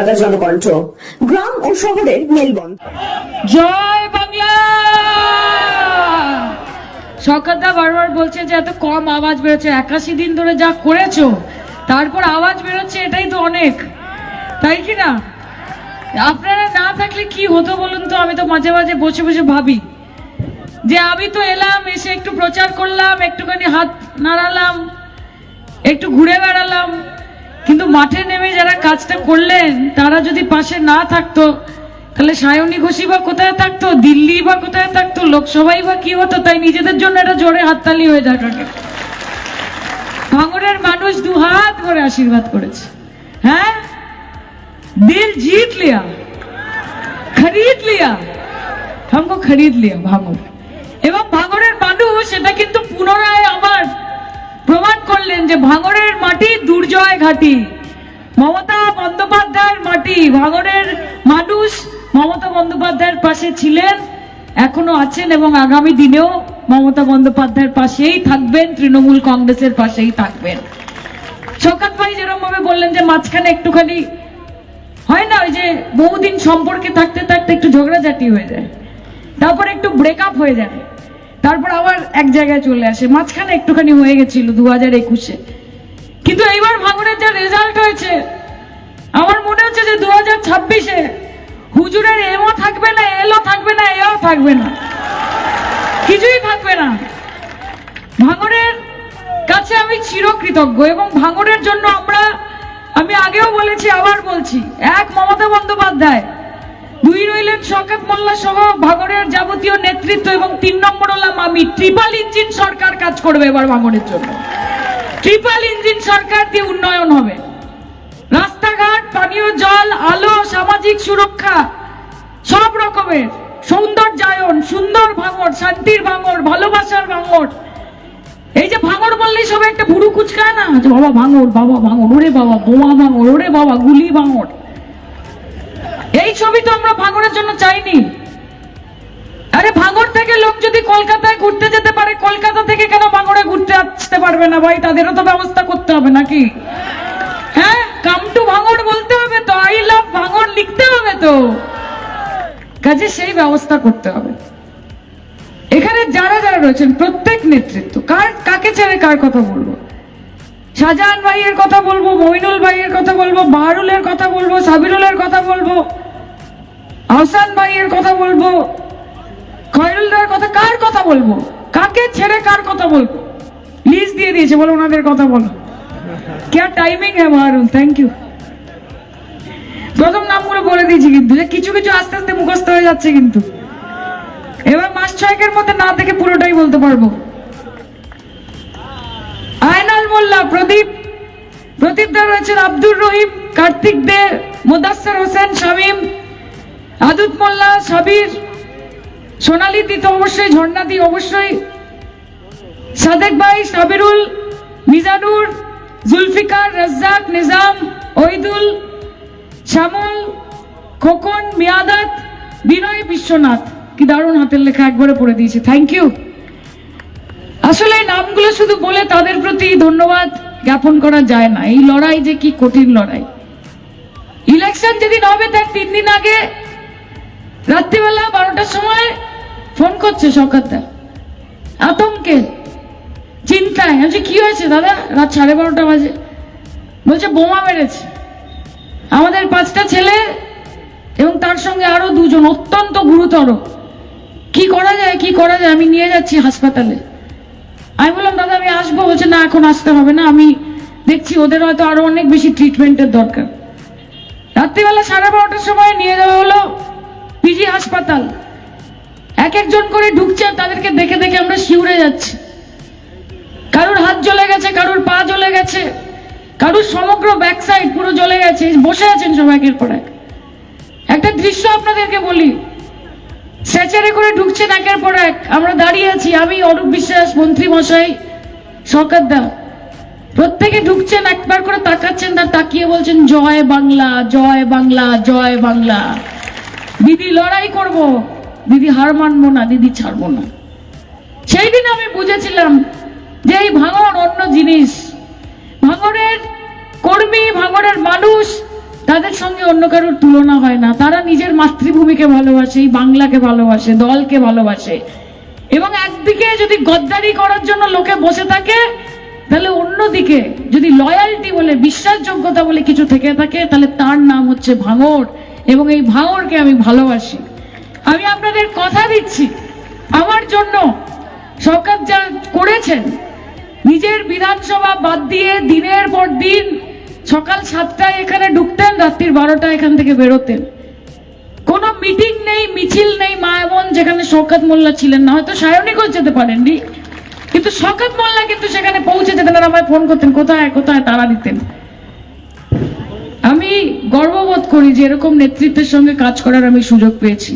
কলকাতা জনকণ্ঠ গ্রাম ও শহরের মেলবন্ধন। জয় বাংলা! সরকারদা বারবার বলছে যে এত কম আওয়াজ বেরোচ্ছে, একাশি দিন ধরে যা করেছ, তারপর আওয়াজ বেরোচ্ছে, এটাই তো অনেক। তাই কি না? আপনারা না থাকলে কি হতো বলুন তো? আমি তো মাঝে মাঝে বসে বসে ভাবি। যে আমি তো এলাম, এসে একটু প্রচার করলাম, একটুখানি হাত নাড়ালাম, একটু ঘুরে বেড়ালাম। কিন্তু মাঠে নেমে যারা কাজটা করলেন তারা যদি পাশে না থাকতো তাহলে সায়নী ঘোষী বা কোথায় থাকতো দিল্লি বা কোথায় থাকতো লোকসভাই বা কি হতো তাই নিজেদের জন্য এটা জোরে হাততালি হয়ে যাক আগে ভাঙড়ের মানুষ দু হাত করে আশীর্বাদ করেছে হ্যাঁ দিল জিত লিয়া খরিদ লিয়া हमको खरीद लिया ভাঙর এবং ভাঙরের মানুষ সেটা কিন্তু পুনরায় আবার প্রমাণ করলেন যে ভাঙরের মাটি দুর্জয় ঘাটি। মমতা বন্দ্যোপাধ্যায়ের মাটি, ভাঙরের মানুষ মমতা বন্দ্যোপাধ্যায়ের পাশে ছিলেন, এখনও আছেন এবং আগামী দিনেও মমতা বন্দ্যোপাধ্যায়ের পাশেই থাকবেন, তৃণমূল কংগ্রেসের পাশেই থাকবেন। শওকত ভাই যেরকম ভাবে বললেন যে মাঝখানে একটুখানি হয় না, ওই যে বহুদিন সম্পর্কে থাকতে থাকতে একটু ঝগড়াঝাটি হয়ে যায়, তারপর একটু ব্রেকআপ হয়ে যায় তারপর আবার এক জায়গায় চলে আসে। মাঝখানে একটুখানি হয়ে গেছিল দু হাজার একুশে। কিন্তু এইবার ভাঙনের যা রেজাল্ট হয়েছে, আমার মনে হচ্ছে যে দু হাজার ছাব্বিশে হুজুরের এমও থাকবে না, এলও থাকবে না, এও থাকবে না। কিছুই থাকবে না। ভাঙরের কাছে আমি চিরকৃতজ্ঞ এবং ভাঙরের জন্য আমরা, আমি আগেও বলেছি, আবার বলছি, এক মমতা বন্দ্যোপাধ্যায় দুই রইলেন শওকত মোল্লা সহ ভাঙরের যাবতীয় নেতৃত্ব এবং তিন নম্বর হলাম আমি। ট্রিপল ইঞ্জিন সরকার কাজ করবে এবার ভাঙরের জন্য। ট্রিপল ইঞ্জিন সরকার দিয়ে উন্নয়ন হবে। রাস্তাঘাট, পানীয় জল, আলো, সামাজিক সুরক্ষা, সব রকমের সৌন্দর্যায়ন, সুন্দর ভাঙর শান্তির ভাঙর ভালোবাসার ভাঙর এই যে ভাঙর বললেই সবাই একটা ভুরু কুচকায় না? বাবা ভাঙর বাবা ভাঙর ওরে বাবা, বোমা ভাঙর ওরে বাবা, গুলি ভাঙর এই ছবি তো আমরা ঘুরতে যেতে পারে, কলকাতা থেকে কেন ভাঙরে ঘুরতে আসতে পারবে না ভাই? তাদেরও তো ব্যবস্থা করতে হবে নাকি? হ্যাঁ কাম টু ভাঙর বলতে হবে তো আই লাভ ভাঙর লিখতে হবে তো। কাজে সেই ব্যবস্থা করতে হবে। এখানে যারা যারা রয়েছেন, প্রত্যেক নেতৃত্ব, কার, কাকে ছেড়ে কার কথা বলব? শাহজাহান ভাইয়ের কথা বলব, মইনুল ভাইয়ের কথা বলব, বাহারুলের কথা বলব, সাবিরুলের কথা বলব, আহসান ভাইয়ের কথা বলব খয়রুলদার কথা কার কথা বলব? কাকে ছেড়ে কার কথা বলব? লিস্ট দিয়ে দিয়েছে, বলো ওনাদের কথা বলো। क्या টাইমিং হ্যাঁ বাহারুল থ্যাংক ইউ প্রথম নামগুলো বলে দিয়েছি কিন্তু, যে কিছু কিছু আস্তে আস্তে মুখস্থ হয়ে যাচ্ছে কিন্তু। এবার মাস ছয়েকের মধ্যে না দেখে পুরোটাই বলতে পারব। আয়নাল মোল্লা, প্রদীপ। প্রদীপ দা রয়েছেন আব্দুর রহিম, কার্তিক দে মুদাসের হোসেন, শামীম। আদুত মোল্লা, সাবির। সোনালি দি তো অবশ্যই, ঝর্ণা দি অবশ্যই। সাদেক ভাই, সাবিরুল, মিজানুর, জুলফিকার, রাজ্জাক, নিজাম ওইদুল শ্যামল, খোকন, মিয়াদাত, বিনয় বিশ্বনাথ। কি দারুণ হাতের লেখা একবারে পড়ে দিয়েছে। থ্যাংক ইউ আসলে নামগুলো শুধু বলে তাদের প্রতি ধন্যবাদ জ্ঞাপন করা যায় না। এই লড়াই যে কি কঠিন লড়াই। ইলেকশন যেদিন হবে, তার তিন দিন আগে রাত্রিবেলা বারোটার সময় ফোন করছে সরকারদা আতঙ্কে, চিন্তায়। আমি কি হয়েছে দাদা? রাত সাড়ে বারোটা বাজে। বলছে, বোমা মেরেছে। আমাদের পাঁচটা ছেলে এবং তার সঙ্গে আরও দুজন অত্যন্ত গুরুতর। কি করা যায়, কি করা যায়? আমি নিয়ে যাচ্ছি হাসপাতালে। আমি বললাম, দাদা, আমি আসব। বলছে, না, এখন আসতে হবে না। আমি দেখছি ওদের হয়তো আরও অনেক বেশি ট্রিটমেন্টের দরকার। রাত্রিবেলা সাড়ে বারোটার সময় নিয়ে যাওয়া হলো পিজি হাসপাতাল। এক একজন করে ঢুকছে তাদেরকে দেখে দেখে আমরা শিউরে যাচ্ছি। কারোর হাত জ্বলে গেছে, কারোর পা জ্বলে গেছে, কারোর সমগ্র ব্যাক সাইড পুরো জ্বলে গেছে। বসে আছেন সবাই একের পর এক। একটা দৃশ্য আপনাদেরকে বলি। স্ট্রেচারে করে ঢুকছেন একের পর এক। আমরা দাঁড়িয়ে আছি, আমি, অরূপ বিশ্বাস, মন্ত্রী মশাই সরকার দা। প্রত্যেকে ঢুকছেন, একবার করে তাকাচ্ছেন তার তাকিয়ে বলছেন, জয় বাংলা জয় বাংলা জয় বাংলা। দিদি লড়াই করব। দিদি হার মানবো না, দিদি ছাড়বো না। সেই দিন আমি বুঝেছিলাম যে এই ভাঙর অন্য জিনিস। ভাঙরের কর্মী ভাঙরের মানুষ তাদের সঙ্গে অন্য কারোর তুলনা হয় না। তারা নিজের মাতৃভূমিকে ভালোবাসে, এই বাংলাকে ভালোবাসে, দলকে ভালোবাসে। এবং একদিকে যদি গদ্দারি করার জন্য লোকে বসে থাকে, তাহলে অন্যদিকে যদি লয়ালটি বলে, বিশ্বাসযোগ্যতা বলে কিছু থেকে থাকে, তাহলে তার নাম হচ্ছে ভাঙর এবং এই ভাঙরকে আমি ভালোবাসি। আমি আপনাদের কথা দিচ্ছি। আমার জন্য সরকার যা করেছেন, নিজের বিধানসভা বাদ দিয়ে দিনের পর দিন সকাল সাতটায় এখানে ঢুকতেন, রাত্রির বারোটা এখান থেকে বেরোতেন। কোনো মিটিং নেই, মিছিল নেই মায়ামন যেখানে শওকত মোল্লা ছিলেন না। হয়তো সায়নিকও যেতে পারেননি, কিন্তু শওকত মোল্লা কিন্তু সেখানে পৌঁছে যেতেন আর আমায় ফোন করতেন, কোথায় কোথায় তারা দিতেন। আমি গর্ববোধ করি যে এরকম নেতৃত্বের সঙ্গে কাজ করার আমি সুযোগ পেয়েছি।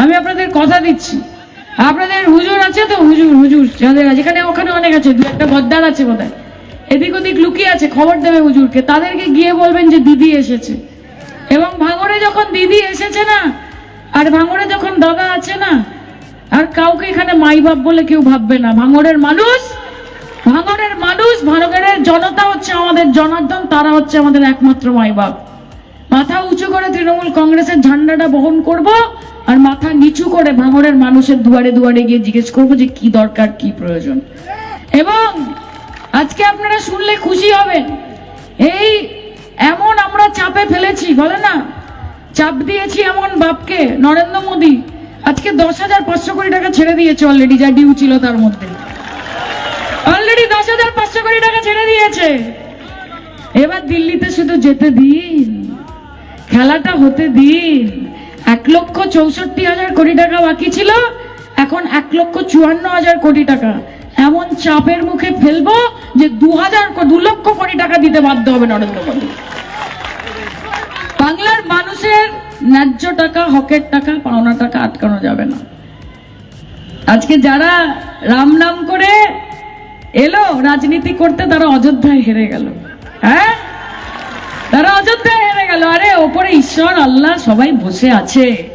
আমি আপনাদের কথা দিচ্ছি। আপনাদের হুজুর আছে তো? হুজুর হুজুর, যাদের যেখানে ওখানে অনেক আছে, দু একটা গদ্দার আছে বোধহয়। এদিক ওদিক লুকিয়ে আছে, খবর দেবে হুজুরকে। তাদেরকে গিয়ে বলবেন যে দিদি এসেছে। এবং ভাঙরে যখন দিদি এসেছে না, আর ভাঙরে যখন দাদা আছে না, আর কাউকে এখানে মাই বাপ বলে কেউ ভাববে না। ভাঙরের মানুষ, ভাঙড়ের মানুষ ভাঙরের জনতা হচ্ছে আমাদের জনার্দন, তারা হচ্ছে আমাদের একমাত্র মাই বাপ। মাথা উঁচু করে তৃণমূল কংগ্রেসের ঝান্ডাটা বহন করব আর মাথা নিচু করে ভাঙড়ের মানুষের দুয়ারে দুয়ারে গিয়ে জিজ্ঞেস করব যে কি দরকার, কি প্রয়োজন। এবং আজকে আপনারা শুনলে খুশি হবেন, এই এমন আমরা চাপে ফেলেছি, বলে না? চাপ দিয়েছি এমন বাপকে, নরেন্দ্র মোদী। আজকে দশ হাজার পাঁচশো কোটি টাকা ছেড়ে দিয়েছে অলরেডি যা ডিউ ছিল তার মধ্যে। অলরেডি দশ হাজার পাঁচশো কোটি টাকা ছেড়ে দিয়েছে। এবার দিল্লিতে শুধু যেতে দিন, খেলাটা হতে দিন। এক লক্ষ চৌষট্টি হাজার কোটি টাকা বাকি ছিল, এখন এক লক্ষ চুয়ান্ন হাজার কোটি টাকা। এমন চাপের মুখে ফেলব যে দু হাজার দু লক্ষ কোটি টাকা দিতে বাধ্য হবে নরেন্দ্র মোদী। বাংলার মানুষের ন্যায্য টাকা, হকের টাকা, পাওনা টাকা আটকানো যাবে না। আজকে যারা রাম নাম করে এলো, রাজনীতি করতে তারা অযোধ্যায় হেরে গেল। হ্যাঁ? তারা অযোধ্যায় হেরে গেল। আরে, ওপরে ঈশ্বর, আল্লাহ সবাই বসে আছে।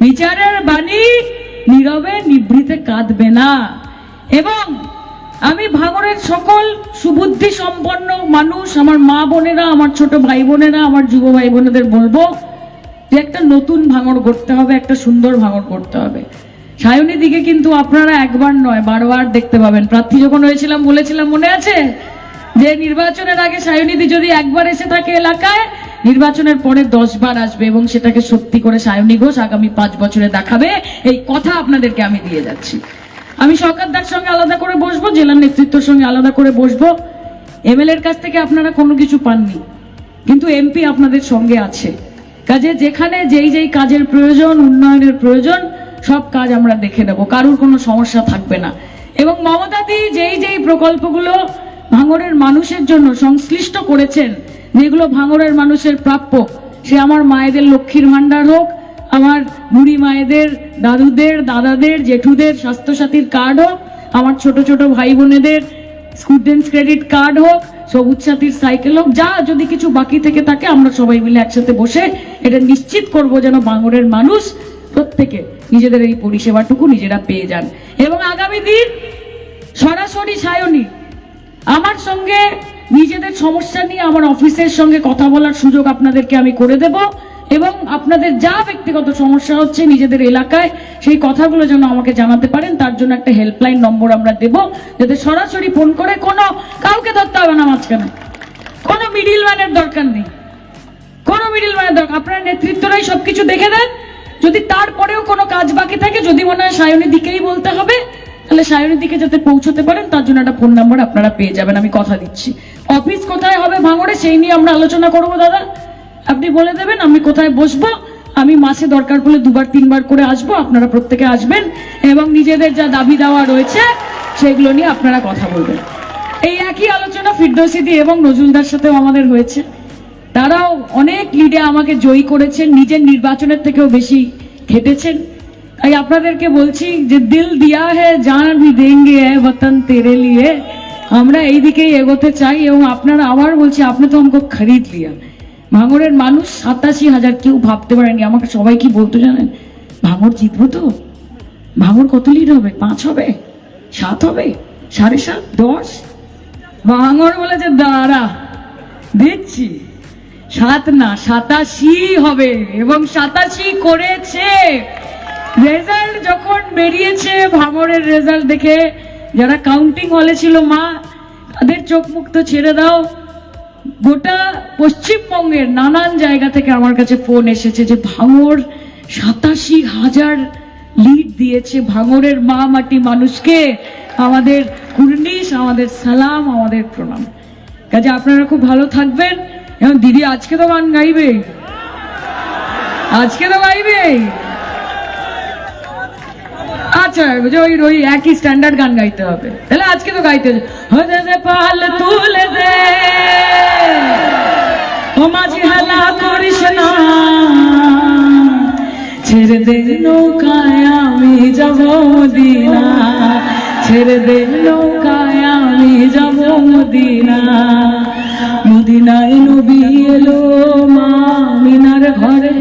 বিচারের বাণী নীরবে নিভৃতে কাঁদবে না। এবং আমি ভাঙরের সকল সুবুদ্ধি সম্পন্ন মানুষ, আমার মা বোনেরা, আমার ছোট ভাই বোনেরা, আমার যুব ভাই বোনেদের বলব যে একটা নতুন ভাঙর করতে হবে, একটা সুন্দর ভাঙর করতে হবে। সায়নী দিকে কিন্তু আপনারা একবার নয়, বারবার দেখতে পাবেন। প্রার্থী যখন হয়েছিলাম, বলেছিলাম, মনে আছে? যে নির্বাচনের আগে সায়নীদি যদি একবার এসে থাকে এলাকায়, নির্বাচনের পরে দশ বার আসবে এবং সেটাকে সত্যি করে সায়নী ঘোষ আগামী পাঁচ বছরে দেখাবে। এই কথা আপনাদেরকে আমি দিয়ে যাচ্ছি। আমি সরকারদার সঙ্গে আলাদা করে বসবো, জেলার নেতৃত্বের সঙ্গে আলাদা করে বসবো। এমএলএ এর কাছ থেকে আপনারা কোনো কিছু পাননি, কিন্তু এমপি আপনাদের সঙ্গে আছে। কাজে যেখানে যেই যেই কাজের প্রয়োজন, উন্নয়নের প্রয়োজন, সব কাজ আমরা দেখে নেব, কারোর কোনো সমস্যা থাকবে না। এবং মমতাদি যেই যেই প্রকল্পগুলো ভাঙড়ের মানুষের জন্য সংশ্লিষ্ট করেছেন। যেগুলো ভাঙড়ের মানুষের প্রাপ্য। সে আমার মায়েদের লক্ষ্মীর ভাণ্ডার হোক, আমার বুড়ি মায়েদের, দাদুদের, দাদাদের, জেঠুদের, স্বাস্থ্যসাথীর কার্ড হোক, আমার ছোট ছোট ভাই বোনেদের স্টুডেন্টস ক্রেডিট কার্ড হোক, সবুজ সাথীর সাইকেল হোক, যা যদি কিছু বাকি থেকে থাকে, আমরা সবাই মিলে একসাথে বসে এটা নিশ্চিত করব যেন বাঙরের মানুষ প্রত্যেকে নিজেদের এই পরিষেবাটুকু নিজেরা পেয়ে যান। এবং আগামী দিন সরাসরি সায়নী আমার সঙ্গে নিজেদের সমস্যা নিয়ে আমার অফিসের সঙ্গে কথা বলার সুযোগ আপনাদেরকে আমি করে দেব এবং আপনাদের যা ব্যক্তিগত সমস্যা হচ্ছে নিজেদের এলাকায়, সেই কথাগুলো যেন আমাকে জানাতে পারেন। তার জন্য একটা হেল্পলাইন নম্বর আমরা দেব, যাতে সরাসরি ফোন করে কোনো কাউকে ধরতে হবে না মাঝখানে। কোনো মিডিল ম্যানের দরকার নেই। কোনো মিডিল ম্যানের দরকার, আপনার নেতৃত্বরাই সবকিছু দেখে দেন। যদি তারপরেও কোনো কাজ বাকি থাকে, যদি মনে হয় সায়নের দিকেই বলতে হবে তাহলে সায়নের দিকে যাতে পৌঁছতে পারেন, তার জন্য একটা ফোন নাম্বার আপনারা পেয়ে যাবেন, আমি কথা দিচ্ছি। অফিস কোথায় হবে ভাঙড়ে, সেই নিয়ে আমরা আলোচনা করব, দাদা। আপনি বলে দেবেন, আমি কোথায় বসবো, আমি মাসে দরকার পড়লে দুবার, তিনবার করে আসব, আপনারা প্রত্যেকে আসবেন, এবং নিজেদের যা দাবি দেওয়া রয়েছে, সেগুলো নিয়ে আপনারা কথা বলবেন। এই একই আলোচনা ফিরদৌসিদি এবং নজরুলদার সাথেও আমাদের হয়েছে। তারাও অনেক লিডে আমাকে জয়ী করেছেন, নিজের নির্বাচনের থেকেও বেশি খেটেছেন তাই আপনাদেরকে বলছি যে দিল দিয়া হে জান ভি দেঙ্গে এ বতন তেরে লিয়ে আমরা এই দিকেই এগোতে চাই এবং আপনারা আবার বলছি আপনি তো আমাকে খরিদ লিয়া ভাঙরের মানুষ সাতাশি হাজার কেউ ভাবতে পারেনি আমাকে সবাই কি বলতো জানেন ভাঙর জিতবো তো ভাঙর কত লিড হবে? পাঁচ হবে? সাত হবে? সাড়ে সাত দশ ভাঙর বলেছে দাঁড়া দিচ্ছি সাত না, সাতাশি হবে, এবং সাতাশি করেছে। রেজাল্ট যখন বেরিয়েছে ভাঙরের রেজাল্ট দেখে, যারা কাউন্টিং হলে ছিল মা, তাদের চোখ মুখ তো ছেড়ে দাও। গোটা পশ্চিমবঙ্গের নানান জায়গা থেকে আমার কাছে ফোন এসেছে যে ভাঙর সাতাশি হাজার লিড দিয়েছে। ভাঙরের মা মাটি মানুষকে, আমাদের কুর্নিশ, আমাদের সালাম, আমাদের প্রণাম। কাজে আপনারা খুব ভালো থাকবেন। এবং দিদি, আজকে তো গান গাইবে। আজকে তো গাইবে। আচ্ছা যে ওই ওই একই স্ট্যান্ডার্ড গান গাইতে হবে। তাহলে আজকে তো গাইতে হবে। ছেড়ে দে নৌকায় আমি যাব মদিনা। ছেড়ে দে নৌকায় আমি যাব মদিনা। মদিনায় নবী এলো মা মিনার ঘরে।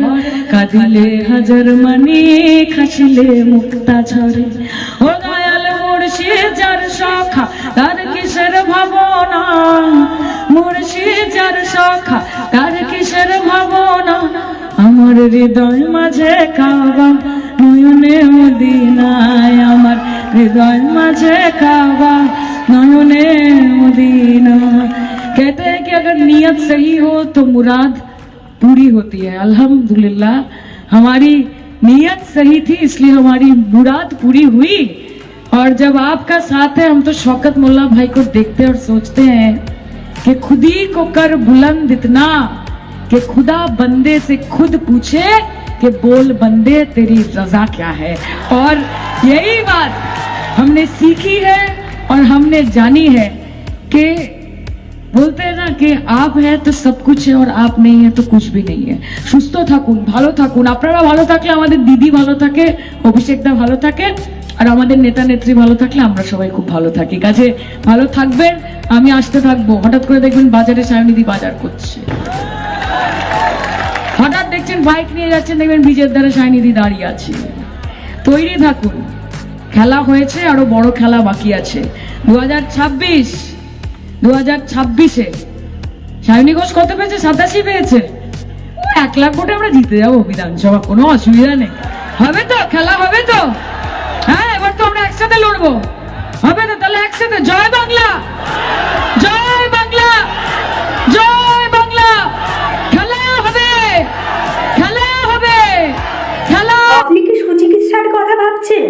কাঁদিলে হাজার মানি খাসিলে মুক্তা ঝরে ও দয়াল মুর্শিদ যার সখা তার কিসের ভাবনা মুর্শিদ যার সখা তার কিসের ভাবনা আমার হৃদয় মাঝে কাবা নয়নে মদিনায় আমার হৃদয় মাঝে কাবা नयने मदीना कहते हैं कि अगर नीयत सही हो तो मुराद पूरी होती है। अल्हम्दुलिल्लाह, हमारी नीयत सही थी, इसलिए हमारी मुराद पूरी हुई। और जब आपका साथ है, हम तो शौकत मुल्ला भाई को देखते और सोचते हैं कि खुद ही को कर बुलंद इतना कि खुदा बंदे से खुद पूछे कि बोल बंदे, तेरी रजा क्या है? और यही बात हमने सीखी है और हमने जानी है कि বলতে না কে আপ হ্যাঁ তো সব কিছু আর আপ নেই তো কুছ ভি নেই সুস্থ থাকুন ভালো থাকুন আপনারা ভালো থাকলে আমাদের দিদি ভালো থাকে অভিষেকদা ভালো থাকে আর আমাদের নেতা নেত্রী ভালো থাকলে আমরা সবাই খুব ভালো থাকি। কাজে ভালো থাকবেন, আমি আসতে থাকব। হঠাৎ করে দেখবেন বাজারে সায়নিধি বাজার করছে। হঠাৎ দেখছেন বাইক নিয়ে যাচ্ছেন, দেখবেন ব্রিজের দ্বারা সায়নিধি দাঁড়িয়ে আছে। তৈরি থাকুন। খেলা হয়েছে, আরও বড় খেলা বাকি আছে। দু হাজার ছাব্বিশ দু হাজার ছাব্বিশে। সায়নী ঘোষ কত পেয়েছে? সাতাশি পেয়েছে। ও, এক লাখ ভোটে আমরা জিতে যাব বিধানসভা, কোনো অসুবিধা নেই। হবে তো, খেলা হবে তো। হ্যাঁ এবার তো আমরা একসাথে লড়বো। হবে তো, তাহলে একসাথে। জয় বাংলা! জয় বাংলা! জয় বাংলা! খেলা হবে! খেলা হবে! খেলা! আপনি কি সুচিকিৎসার কথা ভাবছেন?